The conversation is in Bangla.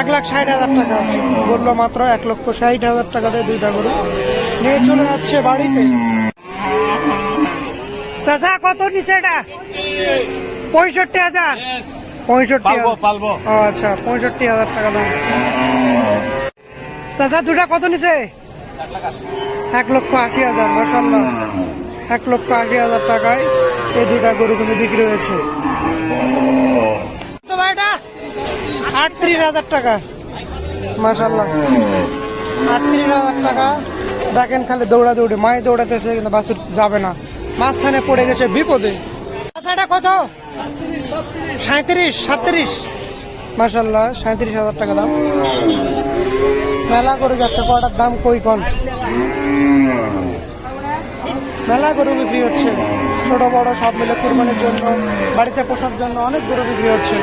এক লাখ ষাট হাজার টাকা বলল মাত্র এক লক্ষ ষাট হাজার টাকাতে দুইটা গরু। নিয়ে চলে যাচ্ছে বাড়িতে। চাচা কত নিচে এটা? পঁয়ষট্টি হাজার। পঁয়ষট্টি আচ্ছা পঁয়ষট্টি হাজার টাকা দাম। চাচা দুটা কত নিচে এক লক্ষ আশি হাজার মাসাল্লাহ এক লক্ষ আশি হাজার টাকায় এই দুটা গরু কিন্তু বিক্রি হয়েছে। আটত্রিশ হাজার টাকা। মাসাল্লাহ আটত্রিশ হাজার টাকা। দেখেন খালি দৌড়া দৌড়ে মায়ে দৌড়াতেছে কিন্তু বাসুর যাবে না। মাঝখানে পড়ে গেছে বিপদে। এটা কত? সাঁত্রিশ। সাতত্রিশ মাসাল্লাহ সাঁত্রিশ হাজার টাকা দাম। মেলা করে যাচ্ছে কটার দাম কই কন মেলা গরু বিক্রি হচ্ছে। ছোট, বড়, সব মিলে কুরবানির জন্য, বাড়িতে পোষার জন্য অনেক গরু বিক্রি হচ্ছে।